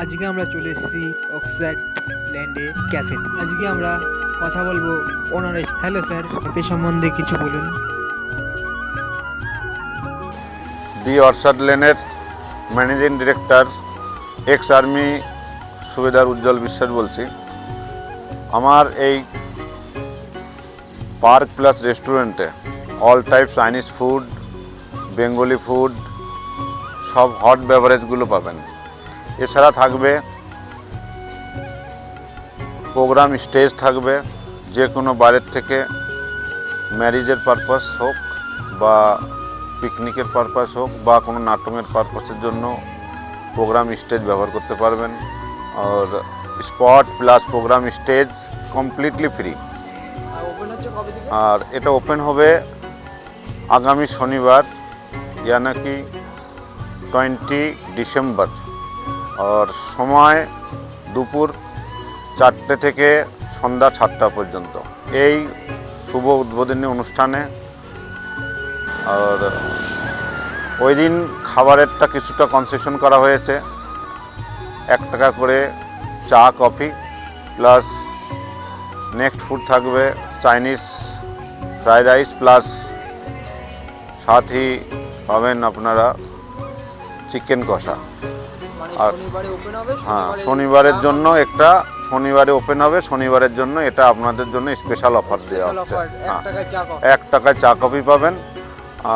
আজকে আমরা চলে এসেছি অক্সাইড ল্যান্ডে ক্যাফে। আজকে আমরা কথা বলব ওনারের হ্যালো স্যার, ক্যাফে সম্বন্ধে কিছু বলুন। দি অর্শাদ লেনের ম্যানেজিং ডিরেক্টর, এক্স আর্মি সুবেদার উজ্জ্বল বিশ্বাস বলছি। আমার এই পার্ক প্লাস রেস্টুরেন্টে all type Chinese food, Bengali food, সব হট বেভারেজগুলো পাবেন। এছাড়া থাকবে প্রোগ্রাম স্টেজ থাকবে, যে কোনো বাইরের থেকে ম্যারিজের পারপাস হোক বা পিকনিকের পারপাস হোক বা কোনো নাটকের পারপাসের জন্য প্রোগ্রাম স্টেজ ব্যবহার করতে পারবেন। আর spot plus program stage completely free. আর এটা ওপেন হবে আগামী শনিবার ইয়া নাকি টোয়েন্টি ডিসেম্বর। আর সময় দুপুর চারটে থেকে সন্ধ্যা সাতটা পর্যন্ত। এই শুভ উদ্বোধনী অনুষ্ঠানে আর ওই দিন খাবারেরটা কিছুটা কনসেশন করা হয়েছে। এক টাকা করে চা, কফি, প্লাস নেক্সট ফুড থাকবে চাইনিজ ফ্রাইড রাইস, প্লাস সাথই পাবেন আপনারা চিকেন কষা। আর হ্যাঁ শনিবারের জন্য একটা শনিবারে ওপেন হবে শনিবারের জন্য এটা আপনাদের জন্য স্পেশাল অফার দেওয়া হচ্ছে। হ্যাঁ এক টাকায় চা কফি পাবেন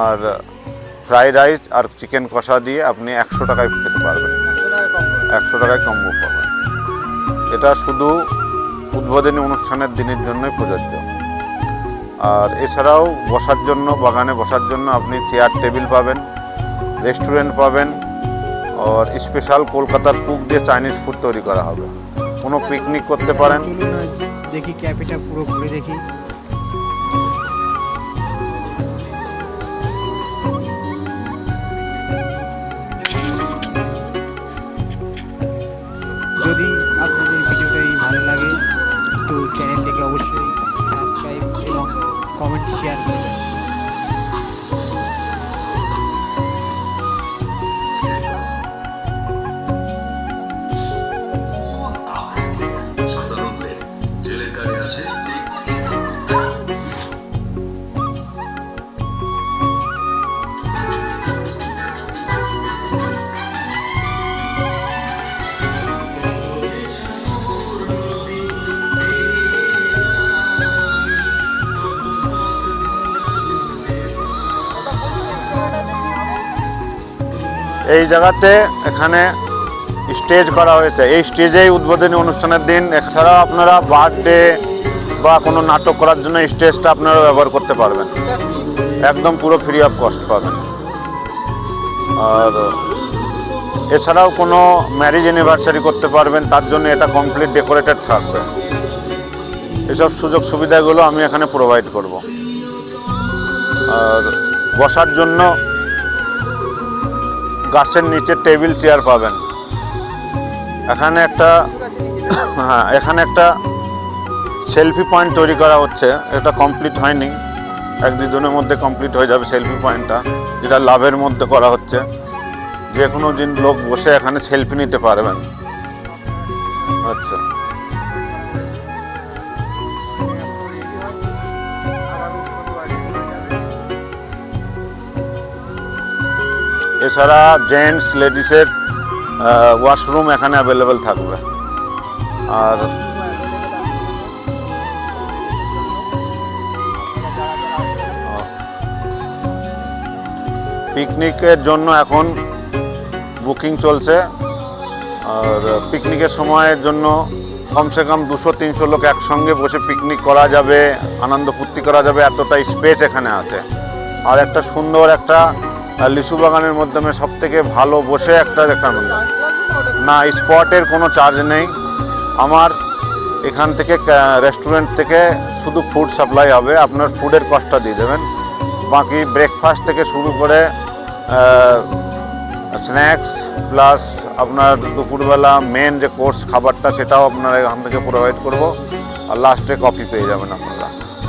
আর ফ্রাইড রাইস আর চিকেন কষা দিয়ে আপনি একশো টাকায় খেতে পারবেন। একশো টাকায় কম্বো পাবেন। এটা শুধু উদ্বোধনী অনুষ্ঠানের দিনের জন্যই প্রযোজ্য। আর এছাড়াও বসার জন্য বাগানে বসার জন্য আপনি চেয়ার টেবিল পাবেন রেস্টুরেন্ট পাবেন আর স্পেশাল কলকাতার কুক দিয়ে চাইনিজ ফুড তৈরি করা হবে। কোনো পিকনিক করতে পারেন। দেখি ক্যাফেটা পুরো ঘুরে দেখি। যদি আপনাদের ভিডিওটাই ভালো লাগে, তো চ্যানেলটিকে অবশ্যই সাবস্ক্রাইব এবং কমেন্ট শেয়ার করবেন এই জায়গাতে এখানে স্টেজ করা হয়েছে। এই স্টেজেই উদ্বোধনী অনুষ্ঠানের দিন। এছাড়াও আপনারা বার্থডে বা কোনো নাটক করার জন্য স্টেজটা আপনারা ব্যবহার করতে পারবেন। একদম পুরো ফ্রি অফ কস্ট পাবেন। আর এছাড়াও কোনো ম্যারেজ অ্যানিভার্সারি করতে পারবেন, তার জন্য এটা কমপ্লিট ডেকোরেটেড থাকবে। এসব সুযোগ সুবিধাগুলো আমি এখানে প্রোভাইড করব। আর বসার জন্য গাছের নিচে টেবিল চেয়ার পাবেন। এখানে একটা হ্যাঁ এখানে একটা সেলফি পয়েন্ট তৈরি করা হচ্ছে। এটা কমপ্লিট হয়নি। এক দুজনের মধ্যে কমপ্লিট হয়ে যাবে সেলফি পয়েন্টটা, যেটা লাভের মধ্যে করা হচ্ছে। যে কোনো দিন লোক বসে এখানে সেলফি নিতে পারবেন। আচ্ছা। এছাড়া জেন্টস লেডিসের ওয়াশরুম এখানে অ্যাভেলেবেল থাকবে। আর পিকনিকের জন্য এখন বুকিং চলছে। আর পিকনিকের সময়ের জন্য কমসে কম দুশো, তিনশো লোক একসঙ্গে বসে পিকনিক করা যাবে, আনন্দ ফুর্তি করা যাবে এতটা স্পেস এখানে আছে। আর একটা সুন্দর একটা লিচু বাগানের মাধ্যমে সব থেকে ভালো বসে একটা একটা না স্পটের কোনো চার্জ নেই। আমার এখান থেকে রেস্টুরেন্ট থেকে শুধু ফুড সাপ্লাই হবে। আপনার ফুডের কস্টটা দিয়ে দেবেন। বাকি ব্রেকফাস্ট থেকে শুরু করে স্ন্যাক্স প্লাস আপনার দুপুরবেলা মেন যে কোর্স খাবারটা, সেটাও আপনারা এখান থেকে প্রোভাইড করব। আর লাস্টে কফি পেয়ে যাবেন আপনারা।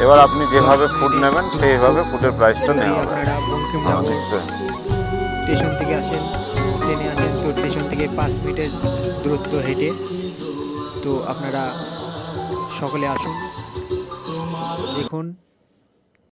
এবার আপনি যেভাবে ফুড নেবেন সেইভাবে ফুডের প্রাইসটা নেওয়া হবে স্টেশন থেকে আসেন ট্রেনে আসেন তো স্টেশন থেকে পাঁচ মিনিটের দূরত্ব হেঁটে তো আপনারা সকলে আসুন দেখুন